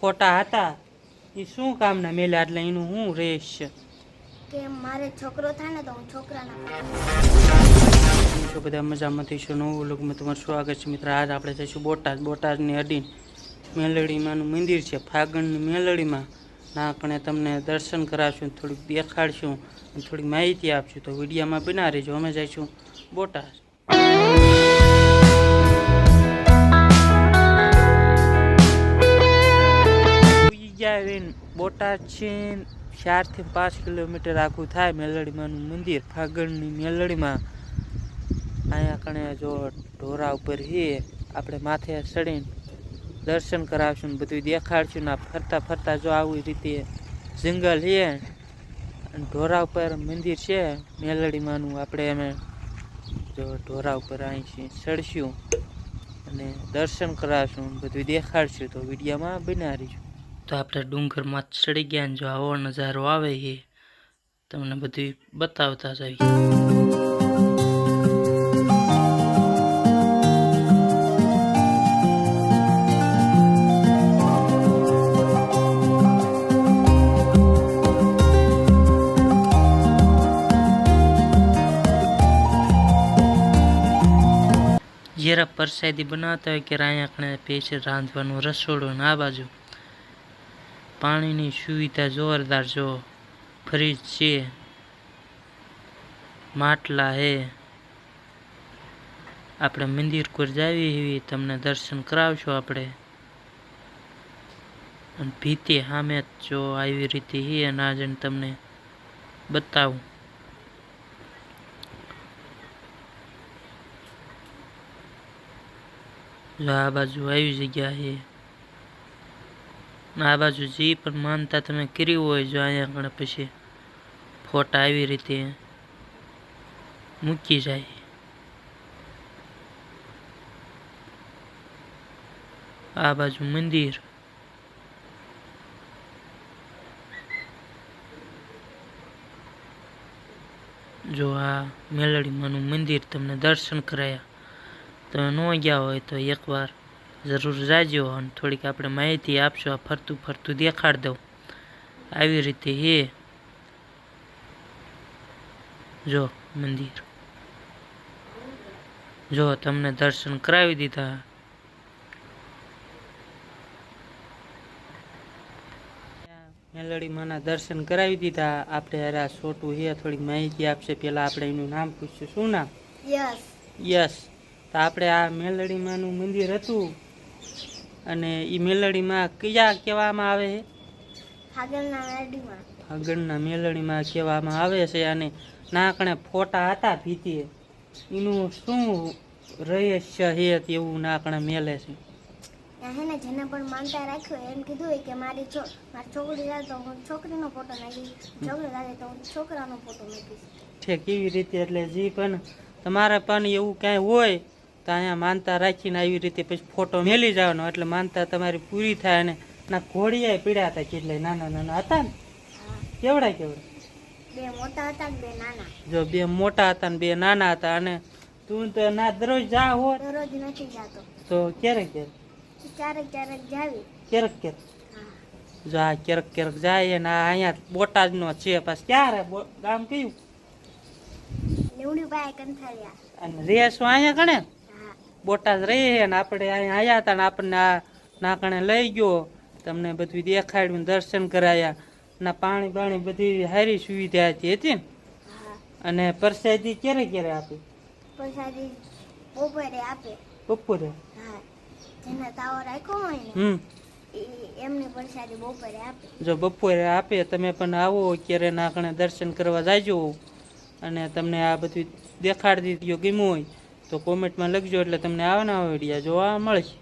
ફોટા હતા. એ શું કામના મેલ્યા એટલે એનું શું રેશ છે કે મારે છોકરો થાય ને તો હું છોકરાના છો બધા મજામાંથી છો નવું લોકમાં તમારું સ્વાગત છે મિત્ર? આજ આપણે જઈશું બોટાદ. બોટાદની અડીન મેલડીમાંનું મંદિર છે. ફાગણની મેલડીમાં નાકણે તમને દર્શન કરાવશું થોડીક દેખાડશું થોડીક માહિતી આપશું. તો વિડીયામાં બના રહેજો. અમે જઈશું બોટાદ. બોટાદ છે ચારથી પાંચ કિલોમીટર આખું થાય મેલડીમાંનું મંદિર. ફાગણની મેલડીમાં અહીંયા કણે જો ઢોરા ઉપર છે આપણે માથે ચડીને દર્શન કરાવશું ને બધું દેખાડશું ને ફરતા ફરતા જો આવી રીતે જંગલ છે અને ઢોરા ઉપર મંદિર છે, મેલડીમાંનું આપણે અમે જો ઢોરા ઉપર અહીં ચડશું અને દર્શન કરાવશું બધું દેખાડશું. તો વિડીયોમાં બના રહીશું. તો આપણે ડુંગરમાં ચડી ગયા જો આવો નજારો આવે છે તમને બધું બતાવતા જઈએ. જરા પરસાદી બનાવતા હોય કે અહીંયા કણે પેશે રાંધવાનું રસોડું ને આ બાજુ. પાણીની સુવિધા જોરદાર જો ફ્રીજ છે, માટલા હે. આપણે મંદિર પર જાવી એવી તમને દર્શન કરાવશું આપણે. અને ભીતે સામે જ આવી રીતે હે, અને આજે તમને બતાવું. જો આ બાજુ આવી જગ્યા છે આ બાજુ જે, પણ માનતા તમે કરી હોય જો અહીંયા આગળ પછી ફોટા આવી રીતે મૂકી જાય. આ બાજુ મંદિર. જો આ મેલડીમાંનું મંદિર તમને દર્શન કરાયા. તમે ન ગયા હોય તો એકવાર જરૂર જાજો અને થોડીક આપણે માહિતી આપશો આ ફરતું ફરતું દેખાડ દઉં. આવી રીતે હે. જો મંદિર. જો તમને દર્શન કરાવી દીધા. મેલડી માના દર્શન કરાવી દીધા. આપણે આ છોટું હે થોડીક માહિતી આપશે. પેલા આપણે એનું નામ પૂછશું. શું નામ? યસ યસ તો આપણે આ મેલડીમાંનું મંદિર હતું. અને એ મેલડીમાં કયા કહેવામાં આવે છે? ફાગણના મેલડીમાં. કહેવામાં આવે છે અને નાકણે ફોટા હતા ભીતીએ. એનું શું રહસ્ય છે તેવું નાકણે મેલે છે? જેને પણ માનતા રાખ્યો એમ કીધું હોય કે મારી છો મારી છોકરી જાય તો હું છોકરીનો ફોટો નાખીશ. છોકરી જાય તો હું છોકરાનો ફોટો નાખીશ. છે કેવી રીતે? એટલે જે પણ તમારે પણ એવું કાંઈ હોય તો અહીંયા માનતા રાખીને આવી રીતે પછી ફોટો મેલી જવાનો. એટલે માનતા તમારી પૂરી થાય અને ના ઘોડિયા પીડ્યા હતા કેટલાય નાના નાના હતા ને. કેવડા કેવડા બે મોટા હતા ને બે નાના. જો બે મોટા હતા ને બે નાના હતા અને તું તો ના દરરોજ જા હો દરરોજ નથી જાતો. તો ક્યારેક ક્યારેક? ક્યારેક ક્યારેક જાવી. ક્યારેક ક્યારેક? જો આ ક્યારેક ક્યારેક જાય ને આ અહીંયા બોટાદનો છે. પાછ ક્યારે ગામ કયું? લીવડી ભાઈ કંથારિયા અને રેસો અહીંયા કણે બોટાદ રહીએ ને આપણે અહીંયા આવ્યા હતા ને આપણને આ નાકણે લઈ ગયો. તમને બધું દેખાડ્યું દર્શન કરાયા. ના પાણી બાણી બધી સારી સુવિધા હતી હતી ને? અને પ્રસાદી ક્યારે ક્યારે આપી? પ્રસાદી બપોરે આપે. બપોરે? હા જેને તાવો રાખ્યો હોય હમ. એમની પ્રસાદી બપોરે આપે. જો બપોરે આપે તમે પણ આવો ક્યારે નાકણે દર્શન કરવા જાજો. અને તમને આ બધું દેખાડી દીધું ગમ્યું હોય. તો કોમેન્ટમાં લખજો એટલે તમને આવા નવા વિડીયા જોવા મળશે.